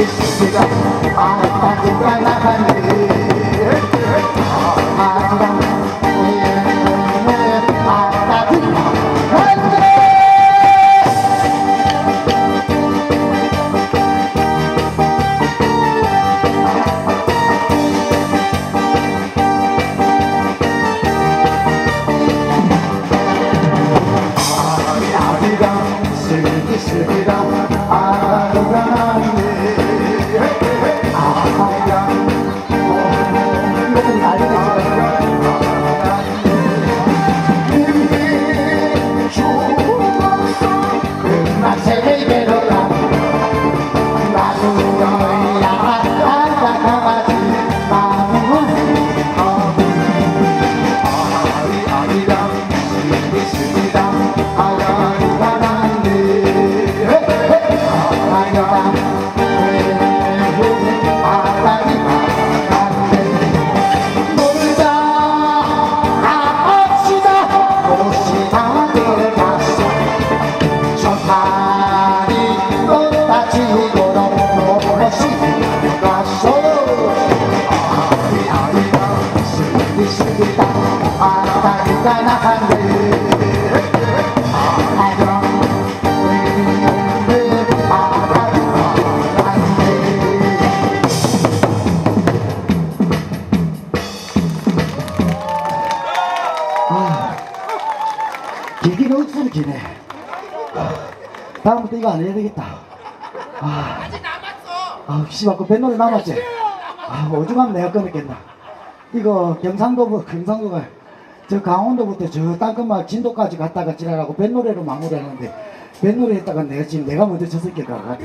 This is the I have to 길긴 억수로 기네. 다음부터 이거 안 해야 되겠다. 아, 아직 남았어. 아, 씨발, 그 뱃놀이 남았지? 아, 오죽하면 내가 끊었겠나. 이거 경상도, 뭐, 경상도가. 저 강원도부터 저 땅끝마을 진도까지 갔다가 지나라고 뱃노래로 마무리하는데 뱃노래 했다가 내가 지금 내가 먼저 것 같아.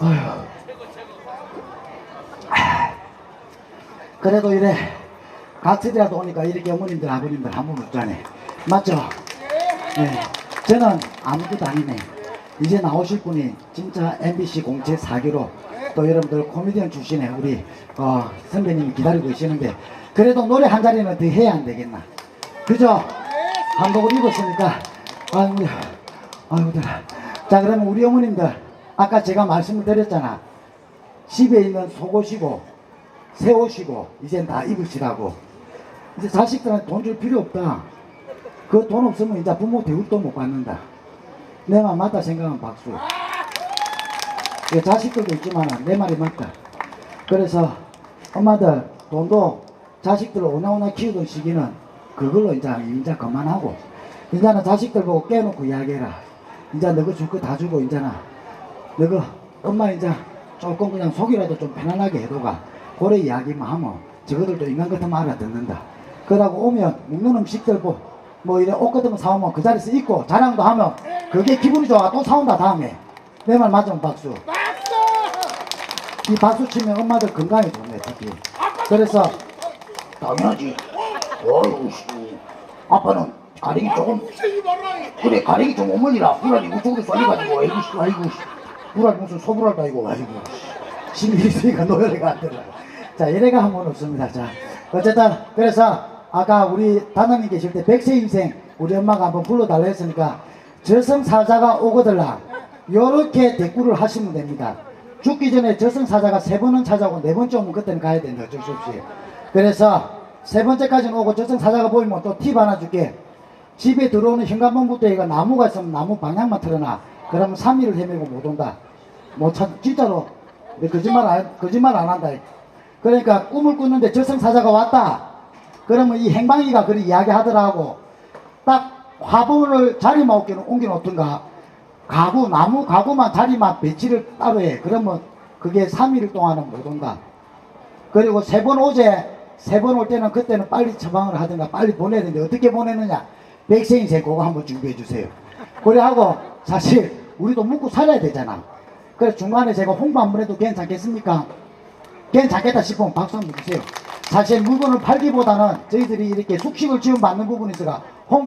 아휴. 아, 그래도 이래 같이라도 오니까 이렇게 어머님들 아버님들 한 번 웃자네. 맞죠? 네. 저는 아무것도 아니네. 이제 나오실 분이 진짜 MBC 공채 4기로 또 여러분들 코미디언 출신의 우리 어, 선배님이 기다리고 계시는데 그래도 노래 한 자리는 더 해야 안 되겠나? 그죠? 한복을 입었으니까. 아이고 아이고 자 그러면 우리 어머님들 아까 제가 말씀을 드렸잖아. 집에 있는 속옷이고 새 옷이고 이젠 다 입으시라고. 이제 자식들한테 돈 줄 필요 없다. 그 돈 없으면 이제 부모 대우도 못 받는다. 내 말 맞다 생각하면 박수. 예, 자식들도 있지만 내 말이 맞다. 그래서 엄마들 돈도 자식들을 오나오나 키우던 시기는 그걸로 이제 이제 그만하고 이제는 자식들 보고 깨놓고 이야기해라. 이제 너가 줄 거 다 주고 이제는 너가 엄마 이제 조금 그냥 속이라도 좀 편안하게 해도가. 그래 이야기만 하면 저거들도 인간 같으면 알아듣는다. 그러고 오면 먹는 음식들 뭐, 뭐 이래 옷 같은 거 사오면 그 자리에서 입고 자랑도 하면 그게 기분이 좋아. 또 사온다 다음에. 내 말 맞으면 박수. 이 박수 치면 엄마들 건강에 좋네 특히 그래서 당연하지 씨 아빠는 가랭이 조금 그래 가랭이 좀 어머니라 불알이 우쪽으로 쏠려가지고 아이고 씨 아이고 씨. 불알 무슨 소불알도 아니고 아이고. 심이 있으니까 노열이가 안 되더라고 자 이래가 한번 없습니다. 자 어쨌든 그래서 아까 우리 단원님 계실 때 백세 인생 우리 엄마가 한번 불러달라 했으니까 저승사자가 오거들라. 요렇게 대꾸를 하시면 됩니다. 죽기 전에 저승사자가 세 번은 찾아오고 네 번째 오면 그때는 가야 된다. 어쩔 수 없이. 그래서 세 번째까지는 오고 저승사자가 보이면 또 팁 하나 줄게. 집에 들어오는 현관문부터 얘가 나무가 있으면 나무 방향만 틀어놔. 그러면 3일을 헤매고 못 온다. 못 찾, 진짜로. 거짓말 안, 거짓말 안 한다. 그러니까 꿈을 꾸는데 저승사자가 왔다. 그러면 이 행방이가 그리 이야기 하더라고. 딱 화분을 자리만 옮겨, 옮겨 놓던가? 가구 나무 가구만 자리만 배치를 따로 해. 그러면 그게 3일 동안은 못 온다. 그리고 세 번 오제 세 번 올 때는 그때는 빨리 처방을 하든가 빨리 보내야 되는데 어떻게 보내느냐? 백세 인생 그거 한번 준비해 주세요. 그래 하고 사실 우리도 묵고 살아야 되잖아. 그래서 중간에 제가 홍보 한번 해도 괜찮겠습니까? 괜찮겠다 싶으면 박수 한번 주세요. 사실 물건을 팔기보다는 저희들이 이렇게 숙식을 지원받는 부분이 있어가 홍